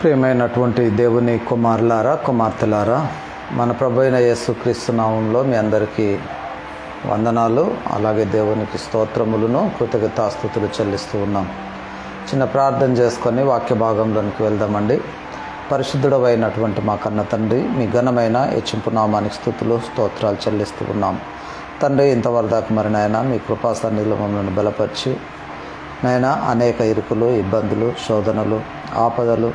ప్రియమైనటువంటి దేవుని కుమారులారా కుమార్తెలారా మన ప్రభు అయిన యేసుక్రీస్తు నామంలో మీ అందరికీ వందనాలు అలాగే దేవునికి స్తోత్రములను కృతజ్ఞతాస్థుతులు చెల్లిస్తూ ఉన్నాం. చిన్న ప్రార్థన చేసుకొని వాక్య భాగంలోనికి వెళ్దామండి. పరిశుద్ధుడమైనటువంటి మా కన్న తండ్రి మీ ఘనమైన హెచ్చింపు నామానికి స్థుతులు స్తోత్రాలు చెల్లిస్తూ ఉన్నాం. తండ్రి ఇంతవరదాకా మరి నాయన మీ కృపా సన్నిధిలో మమ్మల్ని బలపరిచి నాయన అనేక ఇరుకులు ఇబ్బందులు శోధనలు ఆపదలు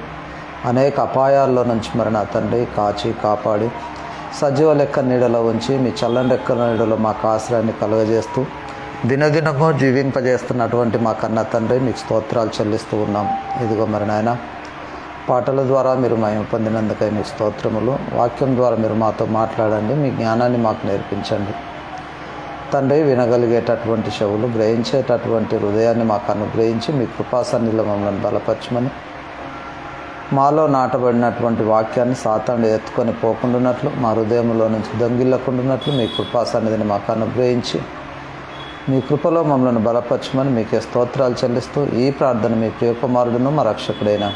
అనేక అపాయాల్లో నుంచి మరి నా తండ్రి కాచి కాపాడి సజీవ లెక్క నీడలో ఉంచి మీ చల్లని లెక్క నీడలో మాకు ఆశ్రయాన్ని కలుగజేస్తూ దినదినము జీవింపజేస్తున్నటువంటి మా కన్న తండ్రి మీకు స్తోత్రాలు చెల్లిస్తూ ఉన్నాం. ఇదిగో మరి నాయన పాటల ద్వారా మీరు మేము పొందినందుకై మీ స్తోత్రములు. వాక్యం ద్వారా మీరు మాతో మాట్లాడండి మీ జ్ఞానాన్ని మాకు నేర్పించండి. తండ్రి వినగలిగేటటువంటి చెవులు గ్రహించేటటువంటి హృదయాన్ని మాకు అనుగ్రహించి మీ కృపాసన్నిలో మమ్మల్ని బలపరచమని మాలో నాటబడినటువంటి వాక్యాన్ని సాతాండు ఎత్తుకొని పోకుండానట్లు మా హృదయంలో నుంచి దొంగిల్లకుండానట్లు మీ కృపాసన్నిధిని మాకు అనుగ్రహించి మీ కృపలో మమ్మల్ని బలపరచమని మీకే స్తోత్రాలు చెల్లిస్తూ ఈ ప్రార్థన మీ ప్రియకుమారుడును మా రక్షకుడైన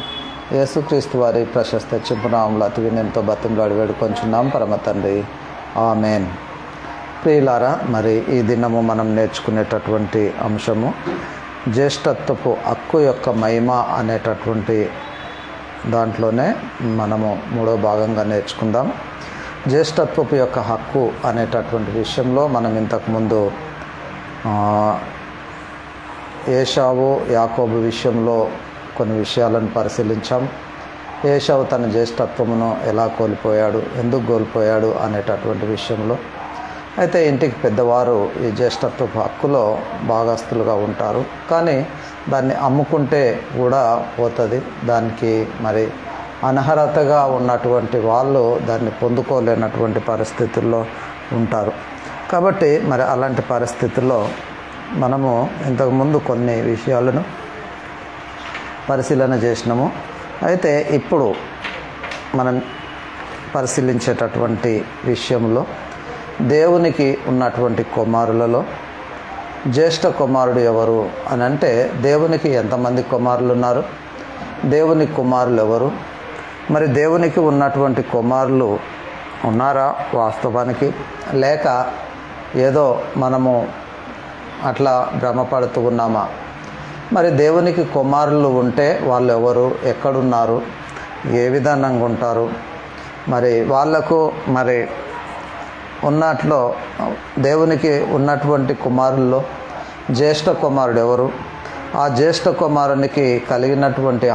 యేసుక్రీస్తు వారి ప్రశస్త చింపునాములు అతి వినయంతో బతిమలాడి వేడుకొంచున్నాం. పరమ తండ్రి ఆమెన్. ప్రియులారా మరి ఈ దినము మనం నేర్చుకునేటటువంటి అంశము జ్యేష్ఠత్వపు హక్కు యొక్క మహిమ అనేటటువంటి దాంట్లోనే మనము మూడో భాగంగా నేర్చుకుందాం. జ్యేష్ఠత్వపు యొక్క హక్కు అనేటటువంటి విషయంలో మనం ఇంతకుముందు ఏషావు యాకోబు విషయంలో కొన్ని విషయాలను పరిశీలించాం. ఏషావు తన జ్యేష్ఠత్వమును ఎలా కోల్పోయాడు ఎందుకు కోల్పోయాడు అనేటటువంటి విషయంలో అయితే ఇంటికి పెద్దవారు ఈ జ్యేష్ఠత్వ హక్కులో భాగస్తులుగా ఉంటారు. కానీ దాన్ని అమ్ముకుంటే కూడా పోతుంది. దానికి మరి అనర్హతగా ఉన్నటువంటి వాళ్ళు దాన్ని పొందుకోలేనటువంటి పరిస్థితుల్లో ఉంటారు. కాబట్టి మరి అలాంటి పరిస్థితుల్లో మనము ఇంతకుముందు కొన్ని విషయాలను పరిశీలన చేసినాము. అయితే ఇప్పుడు మనం పరిశీలించేటటువంటి విషయంలో దేవునికి ఉన్నటువంటి కుమారులలో జ్యేష్ఠ కుమారుడు ఎవరు అని అంటే దేవునికి ఎంతమంది కుమారులు ఉన్నారు? దేవుని కుమారులు ఎవరు? మరి దేవునికి ఉన్నటువంటి కుమారులు ఉన్నారా వాస్తవానికి? లేక ఏదో మనము అట్లా భ్రమపడుతూ ఉన్నామా? మరి దేవునికి కుమారులు ఉంటే వాళ్ళు ఎవరు? ఎక్కడున్నారు? ఏ విధానంగా ఉంటారు? మరి వాళ్ళకు మరి ఉన్నట్లో దేవునికి ఉన్నటువంటి కుమారుల్లో జ్యేష్ఠ కుమారుడు ఎవరు ఆ జ్యేష్ఠ కుమారునికి కలిగినటువంటి